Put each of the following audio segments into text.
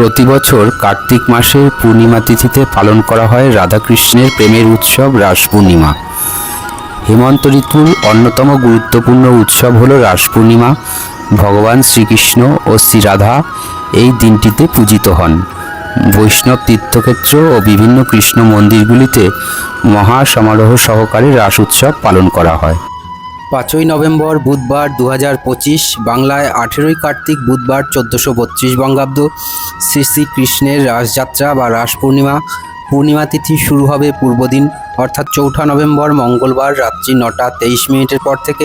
প্রতি বছর কার্তিক মাসের পূর্ণিমা তিথিতে পালন করা হয় রাধাকৃষ্ণের প্রেমের উৎসব রাস পূর্ণিমা হেমন্ত ঋতুর অন্যতম গুরুত্বপূর্ণ উৎসব হল রাস পূর্ণিমা ভগবান শ্রীকৃষ্ণ ও শ্রীরাধা এই দিনটিতে পূজিত হন। বৈষ্ণব তীর্থক্ষেত্র ও বিভিন্ন কৃষ্ণ মন্দিরগুলিতে মহা সমারোহ সহকারে রাস উৎসব পালন করা হয়। পাঁচই নভেম্বর বুধবার দু পঁচিশ, বাংলায় আঠেরোই কার্তিক বুধবার চোদ্দোশো বত্রিশ বঙ্গাব্দ। শ্রী শ্রীকৃষ্ণের রাসযাত্রা বা রাস পূর্ণিমা পূর্ণিমা তিথি শুরু হবে পূর্বদিন, অর্থাৎ চৌঠা নভেম্বর মঙ্গলবার রাত্রি নটা তেইশ মিনিটের পর থেকে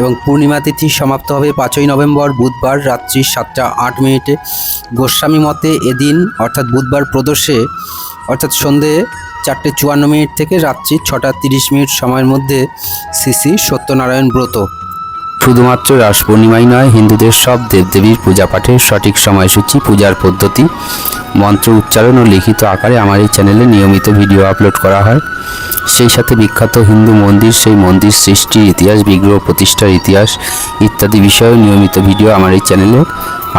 এবং পূর্ণিমা তিথি সমাপ্ত হবে পাঁচই নভেম্বর বুধবার রাত্রি সাতটা আট মিনিটে। গোস্বামী মতে এদিন, অর্থাৎ বুধবার প্রদোষে, অর্থাৎ সন্ধে চারটে চুয়ান্ন মিনিট থেকে রাত্রি ছটা তিরিশ মিনিট সময়ের মধ্যে শ্রী শ্রী সত্যনারায়ণ ব্রত। শুধুমাত্র রাস পূর্ণিমাই নয়, হিন্দুদের সব দেবদেবীর পূজা পাঠের সঠিক সময়সূচি, পূজার পদ্ধতি, মন্ত্র উচ্চারণ ও লিখিত আকারে আমার এই চ্যানেলে নিয়মিত ভিডিও আপলোড করা হয়। সেই সাথে বিখ্যাত হিন্দু মন্দির, সেই মন্দির সৃষ্টির ইতিহাস, বিগ্রহ প্রতিষ্ঠার ইতিহাস ইত্যাদি বিষয়েও নিয়মিত ভিডিও আমার এই চ্যানেলে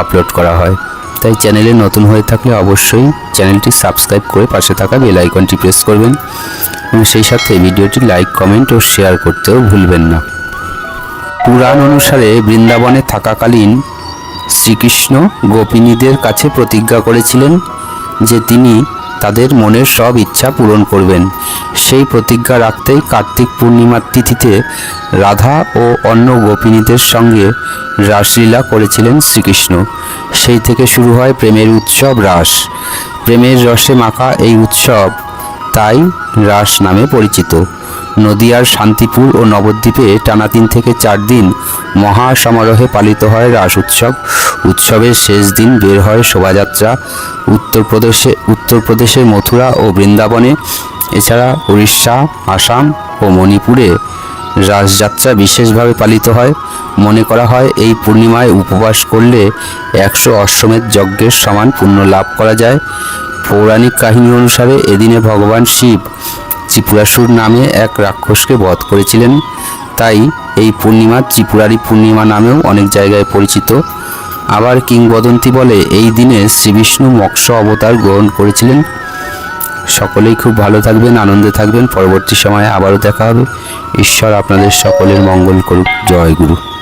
আপলোড করা হয়। তাই চ্যানেলে নতুন হয়ে থাকলে অবশ্যই চ্যানেলটি সাবস্ক্রাইব করে পাশে থাকা বেল আইকনটি প্রেস করবেন। এবং সেই সাথে ভিডিওটি লাইক, কমেন্ট ও শেয়ার করতেও ভুলবেন না। পুরাণ অনুসারে বৃন্দাবনে থাকাকালীন শ্রীকৃষ্ণ গোপিনীদের কাছে প্রতিজ্ঞা করেছিলেন যে তিনি তাদের মনের সব ইচ্ছা পূরণ করবেন। সেই প্রতিজ্ঞা রাখতেই কার্তিক পূর্ণিমার তিথিতে রাধা ও অন্য গোপিনীদের সঙ্গে রাসলীলা করেছিলেন শ্রীকৃষ্ণ। সেই থেকে শুরু হয় প্রেমের উৎসব রাস। প্রেমের রসে মাখা এই উৎসব তাই রাস নামে পরিচিত। নদিয়ার শান্তিপুর ও নবদ্বীপে টানা তিন থেকে চার দিন মহা সমারোহে পালিত হয় রাস উৎসব। উৎসবের শেষ দিন বের হয় শোভাযাত্রা। উত্তরপ্রদেশে, উত্তরপ্রদেশের মথুরা ও বৃন্দাবনে, এছাড়া উড়িষ্যা, আসাম ও মণিপুরে। রাসযাত্রা বিশেষভাবে পালিত হয়। মনে করা হয়, এই পূর্ণিমায় উপবাস করলে একশো অশ্বমেধ যজ্ঞের সমান পুণ্য লাভ করা যায়। পৌরাণিক কাহিনী অনুসারে এদিনে ভগবান শিব ত্রিপুরাসুর নামে এক রাক্ষসকে বধ করেছিলেন। তাই এই পূর্ণিমা ত্রিপুরারি পূর্ণিমা নামেও অনেক জায়গায় পরিচিত। আবার কিংবদন্তি বলে এই দিনে শ্রীবিষ্ণু মৎস্য অবতার গ্রহণ করেছিলেন। সকলেই খুব ভালো থাকবেন, আনন্দে থাকবেন। পরবর্তী সময়ে আবারও দেখা হবে। ঈশ্বর আপনাদের সকলের মঙ্গল করুক। জয় গুরু।